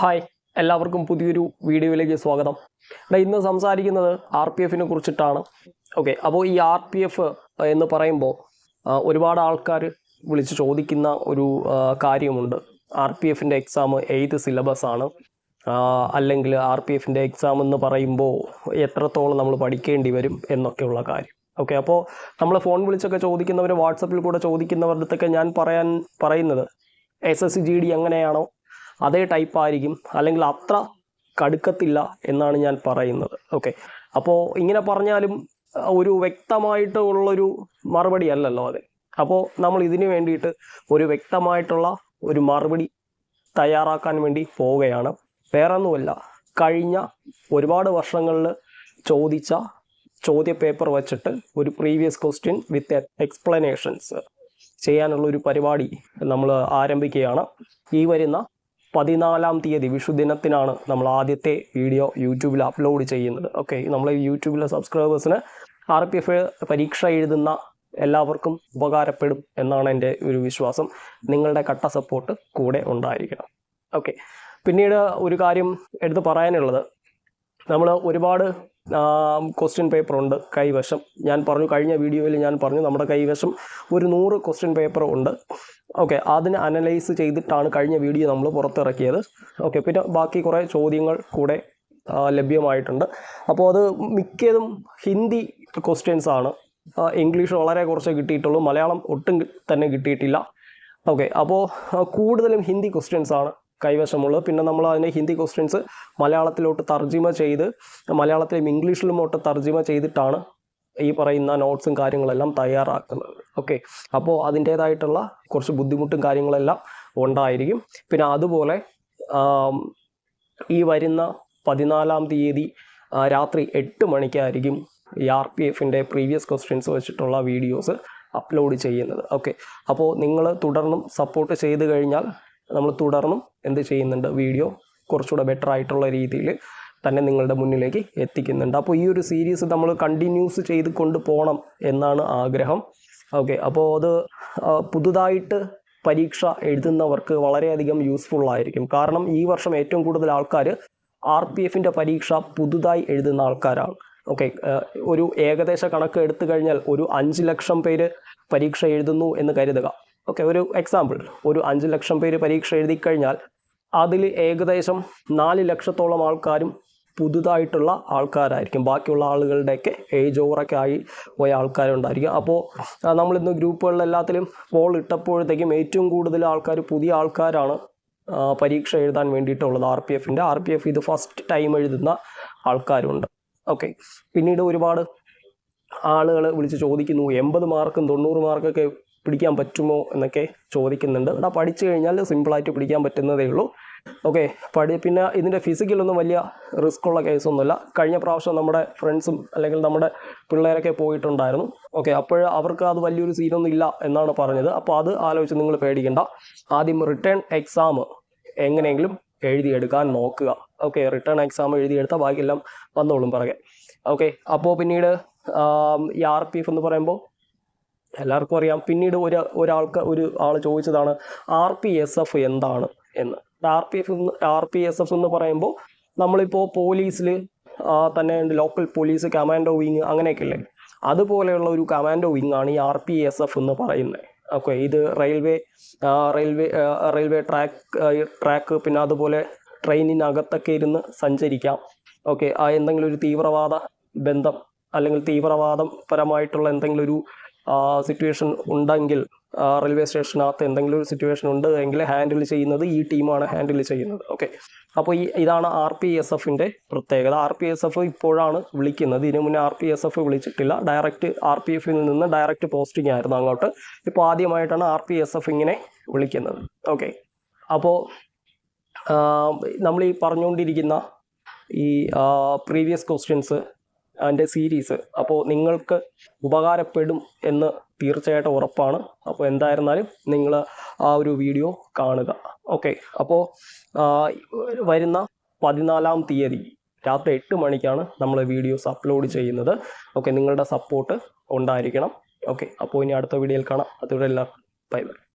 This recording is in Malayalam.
ഹായ് എല്ലാവർക്കും പുതിയൊരു വീഡിയോയിലേക്ക് സ്വാഗതം. എടാ ഇന്ന് സംസാരിക്കുന്നത് ആർ പി എഫിനെ കുറിച്ചിട്ടാണ്. ഓക്കെ അപ്പോൾ ഈ ആർ പി എഫ് എന്ന് പറയുമ്പോൾ ഒരുപാട് ആൾക്കാർ വിളിച്ച് ചോദിക്കുന്ന ഒരു കാര്യമുണ്ട്. ആർ പി എഫിന്റെ എക്സാം ഏത് സിലബസ് ആണ്? അല്ലെങ്കിൽ ആർ പി എഫിന്റെ എക്സാം എന്ന് പറയുമ്പോൾ എത്രത്തോളം നമ്മൾ പഠിക്കേണ്ടി വരും എന്നൊക്കെയുള്ള കാര്യം. ഓക്കെ അപ്പോൾ നമ്മൾ ഫോൺ വിളിച്ചൊക്കെ ചോദിക്കുന്നവർ വാട്സപ്പിൽ കൂടെ ചോദിക്കുന്നവരുടെ അടുത്തൊക്കെ ഞാൻ പറയാൻ പറയുന്നത് S S C G D എങ്ങനെയാണോ അതേ ടൈപ്പ് ആയിരിക്കും. അല്ലെങ്കിൽ അത്ര കടുക്കത്തില്ല എന്നാണ് ഞാൻ പറയുന്നത്. ഓക്കെ അപ്പോൾ ഇങ്ങനെ പറഞ്ഞാലും ഒരു വ്യക്തമായിട്ട് ഉള്ളൊരു മറുപടി അല്ലല്ലോ അത്. അപ്പോൾ നമ്മൾ ഇതിന് വേണ്ടിയിട്ട് ഒരു വ്യക്തമായിട്ടുള്ള ഒരു മറുപടി തയ്യാറാക്കാൻ വേണ്ടി പോവുകയാണ്. വേറൊന്നുമല്ല കഴിഞ്ഞ ഒരുപാട് വർഷങ്ങളിൽ ചോദിച്ച ചോദ്യ പേപ്പർ വച്ചിട്ട് ഒരു പ്രീവിയസ് ക്വസ്റ്റ്യൻ വിത്ത് എക്സ്പ്ലനേഷൻസ് ചെയ്യാനുള്ള ഒരു പരിപാടി നമ്മൾ ആരംഭിക്കുകയാണ്. ഈ വരുന്ന പതിനാലാം തീയതി വിഷുദിനത്തിനാണ് നമ്മൾ ആദ്യത്തെ വീഡിയോ യൂട്യൂബിൽ അപ്ലോഡ് ചെയ്യുന്നത്. ഓക്കെ നമ്മൾ യൂട്യൂബിലെ സബ്സ്ക്രൈബേഴ്സിന് ആർ പി എഫ് പരീക്ഷ എഴുതുന്ന എല്ലാവർക്കും ഉപകാരപ്പെടും എന്നാണ് എന്റെ ഒരു വിശ്വാസം. നിങ്ങളുടെ കട്ട സപ്പോർട്ട് കൂടെ ഉണ്ടായിരിക്കണം. ഓക്കെ പിന്നീട് ഒരു കാര്യം എടുത്ത് പറയാനുള്ളത്. നമ്മൾ ഒരുപാട് ക്വസ്റ്റ്യൻ പേപ്പർ ഉണ്ട് കൈവശം. ഞാൻ പറഞ്ഞു കഴിഞ്ഞ വീഡിയോയിൽ ഞാൻ പറഞ്ഞു നമ്മുടെ കൈവശം ഒരു നൂറ് ക്വസ്റ്റ്യൻ പേപ്പർ ഉണ്ട്. ഓക്കെ അതിന് അനലൈസ് ചെയ്തിട്ടാണ് കഴിഞ്ഞ വീഡിയോ നമ്മൾ പുറത്തിറക്കിയത്. ഓക്കെ പിന്നെ ബാക്കി കുറേ ചോദ്യങ്ങൾ കൂടെ ലഭ്യമായിട്ടുണ്ട്. അപ്പോൾ അത് മിക്കതും ഹിന്ദി ക്വസ്റ്റ്യൻസ് ആണ്. ഇംഗ്ലീഷ് വളരെ കുറച്ച് കിട്ടിയിട്ടുള്ളൂ. മലയാളം ഒട്ടും തന്നെ കിട്ടിയിട്ടില്ല. ഓക്കെ അപ്പോൾ കൂടുതലും ഹിന്ദി ക്വസ്റ്റ്യൻസ് ആണ്. കൈവശമുള്ളത്. പിന്നെ നമ്മൾ അതിനെ ഹിന്ദി ക്വസ്റ്റ്യൻസ് മലയാളത്തിലോട്ട് തർജിമ ചെയ്ത് മലയാളത്തിലും ഇംഗ്ലീഷിലുമോട്ട് തർജിമ ചെയ്തിട്ടാണ് ഈ പറയുന്ന നോട്ട്സും കാര്യങ്ങളെല്ലാം തയ്യാറാക്കുന്നത്. ഓക്കെ. അപ്പോൾ അതിന്റേതായിട്ടുള്ള കുറച്ച് ബുദ്ധിമുട്ടും കാര്യങ്ങളെല്ലാം ഉണ്ടായിരിക്കും. പിന്നെ അതുപോലെ ഈ വരുന്ന പതിനാലാം തീയതി രാത്രി എട്ട് മണിക്കായിരിക്കും ഈ ആർ പി എഫിന്റെ പ്രീവിയസ് ക്വസ്റ്റ്യൻസ് വെച്ചിട്ടുള്ള വീഡിയോസ് അപ്ലോഡ് ചെയ്യുന്നത്. ഓക്കെ. അപ്പോൾ നിങ്ങൾ തുടർന്നും സപ്പോർട്ട് ചെയ്ത് കഴിഞ്ഞാൽ നമ്മൾ തുടർന്നും എന്ത് ചെയ്യുന്നുണ്ട്? വീഡിയോ കുറച്ചുകൂടെ ബെറ്റർ ആയിട്ടുള്ള രീതിയിൽ തന്നെ നിങ്ങളുടെ മുന്നിലേക്ക് എത്തിക്കുന്നുണ്ട്. അപ്പോൾ ഈ ഒരു സീരീസ് നമ്മൾ കണ്ടിന്യൂസ് ചെയ്ത് കൊണ്ട് പോകണം എന്നാണ് ആഗ്രഹം. ഓക്കെ അപ്പോൾ അത് പുതുതായിട്ട് പരീക്ഷ എഴുതുന്നവർക്ക് വളരെയധികം യൂസ്ഫുൾ ആയിരിക്കും. കാരണം ഈ വർഷം ഏറ്റവും കൂടുതൽ ആൾക്കാർ ആർ പി എഫിന്റെ പരീക്ഷ പുതുതായി എഴുതുന്ന ആൾക്കാരാണ്. ഓക്കെ ഒരു ഏകദേശ കണക്ക് എടുത്തു കഴിഞ്ഞാൽ ഒരു അഞ്ച് ലക്ഷം പേര് പരീക്ഷ എഴുതുന്നു എന്ന് കരുതുക. ഓക്കെ ഒരു എക്സാമ്പിൾ ഒരു അഞ്ച് ലക്ഷം പേര് പരീക്ഷ എഴുതി കഴിഞ്ഞാൽ അതിൽ ഏകദേശം നാല് ലക്ഷത്തോളം ആൾക്കാരും പുതുതായിട്ടുള്ള ആൾക്കാരായിരിക്കും. ബാക്കിയുള്ള ആളുകളുടെയൊക്കെ ഏജ് ഓവറൊക്കെ ആയി പോയ ആൾക്കാരുണ്ടായിരിക്കും. അപ്പോൾ നമ്മളിന്ന് ഗ്രൂപ്പുകളിലെല്ലാത്തിലും പോൾ ഇട്ടപ്പോഴത്തേക്കും ഏറ്റവും കൂടുതൽ ആൾക്കാർ പുതിയ ആൾക്കാരാണ് പരീക്ഷ എഴുതാൻ വേണ്ടിയിട്ടുള്ളത്. ആർ പി എഫിന്റെ ആർ പി എഫ് ഇത് ഫസ്റ്റ് ടൈം എഴുതുന്ന ആൾക്കാരുണ്ട്. ഓക്കെ പിന്നീട് ഒരുപാട് ആളുകൾ വിളിച്ച് ചോദിക്കുന്നു. എൺപത് മാർക്കും തൊണ്ണൂറ് മാർക്കൊക്കെ പിടിക്കാൻ പറ്റുമോ എന്നൊക്കെ ചോദിക്കുന്നുണ്ട്. എടാ പഠിച്ചു കഴിഞ്ഞാൽ സിമ്പിളായിട്ട് പിടിക്കാൻ പറ്റുന്നതേ ഉള്ളൂ. ഓക്കെ പഠി പിന്നെ ഇതിന്റെ ഫിസിക്കലൊന്നും വലിയ റിസ്ക് ഉള്ള കേസൊന്നുമില്ല കഴിഞ്ഞ പ്രാവശ്യം നമ്മുടെ ഫ്രണ്ട്സും അല്ലെങ്കിൽ നമ്മുടെ പിള്ളേരൊക്കെ പോയിട്ടുണ്ടായിരുന്നു. ഓക്കെ അപ്പോൾ അവർക്ക് അത് വലിയൊരു സീനൊന്നും ഇല്ല എന്നാണ് പറഞ്ഞത്. അപ്പോൾ അത് ആലോചിച്ച് നിങ്ങൾ പേടിക്കണ്ട. ആദ്യം റിട്ടേൺ എക്സാം എങ്ങനെയെങ്കിലും എഴുതിയെടുക്കാൻ നോക്കുക. ഓക്കെ റിട്ടേൺ എക്സാം എഴുതിയെടുത്താൽ ബാക്കിയെല്ലാം വന്നോളും പറയാം ഓക്കെ അപ്പോൾ പിന്നീട് ഈ ആർ പി എഫ് എന്ന് പറയുമ്പോൾ എല്ലാവർക്കും അറിയാം. പിന്നീട് ഒരു ഒരാൾക്ക് ഒരു ആൾ ചോദിച്ചതാണ് ആർ പി എസ് എഫ് എന്താണ് എന്ന്. R P F R P S F എന്ന് പറയുമ്പോൾ നമ്മളിപ്പോൾ പോലീസിൽ തന്നെ ലോക്കൽ പോലീസ് കമാൻഡോ വിങ് അങ്ങനെയൊക്കെ ഇല്ലേ? അതുപോലെയുള്ള ഒരു കമാൻഡോ വിങ് ആണ് ഈ ആർ പി എസ് എഫ് എന്ന് പറയുന്നത് ഓക്കെ ഇത് railway railway railway track track പിന്നെ അതുപോലെ ട്രെയിനിനകത്തൊക്കെ ഇരുന്ന് സഞ്ചരിക്കാം. ഓക്കെ ആ എന്തെങ്കിലും ഒരു തീവ്രവാദ ബന്ധം അല്ലെങ്കിൽ തീവ്രവാദം പരമായിട്ടുള്ള എന്തെങ്കിലും ഒരു സിറ്റുവേഷൻ ഉണ്ടെങ്കിൽ റെയിൽവേ സ്റ്റേഷനകത്ത് എന്തെങ്കിലും ഒരു സിറ്റുവേഷൻ ഉണ്ട് എങ്കിൽ ഹാൻഡിൽ ചെയ്യുന്നത് ഈ ടീമാണ് ഹാൻഡിൽ ചെയ്യുന്നത്. ഓക്കെ അപ്പോൾ ഈ ഇതാണ് ആർ പി എസ് എഫിന്റെ പ്രത്യേകത. ആർ പി എസ് എഫ് ഇപ്പോഴാണ് വിളിക്കുന്നത്. ഇതിനു മുന്നേ ആർ പി എസ് എഫ് വിളിച്ചിട്ടില്ല. ഡയറക്റ്റ് ആർ പി എഫിൽ നിന്ന് ഡയറക്റ്റ് പോസ്റ്റിംഗ് ആയിരുന്നു അങ്ങോട്ട്. ഇപ്പോൾ ആദ്യമായിട്ടാണ് ആർ പി എസ് എഫ് ഇങ്ങനെ വിളിക്കുന്നത്. ഓക്കെ അപ്പോൾ നമ്മൾ ഈ പറഞ്ഞുകൊണ്ടിരിക്കുന്ന ഈ പ്രീവിയസ് ക്വസ്റ്റ്യൻസ് അതിന്റെ സീരീസ്. അപ്പോൾ നിങ്ങൾക്ക് ഉപകാരപ്പെടും എന്ന് തീർച്ചയായിട്ടും ഉറപ്പാണ്. അപ്പോൾ എന്തായിരുന്നാലും നിങ്ങൾ ആ ഒരു വീഡിയോ കാണുക. ഓക്കെ. അപ്പോൾ വരുന്ന പതിനാലാം തീയതി രാത്രി എട്ട് മണിക്കാണ് നമ്മൾ വീഡിയോസ് അപ്ലോഡ് ചെയ്യുന്നത്. ഓക്കെ. നിങ്ങളുടെ സപ്പോർട്ട് ഉണ്ടായിരിക്കണം. ഓക്കെ. അപ്പോൾ ഇനി അടുത്ത വീഡിയോയിൽ കാണാം. അതുവരെ എല്ലാവർക്കും ബൈ ബൈ.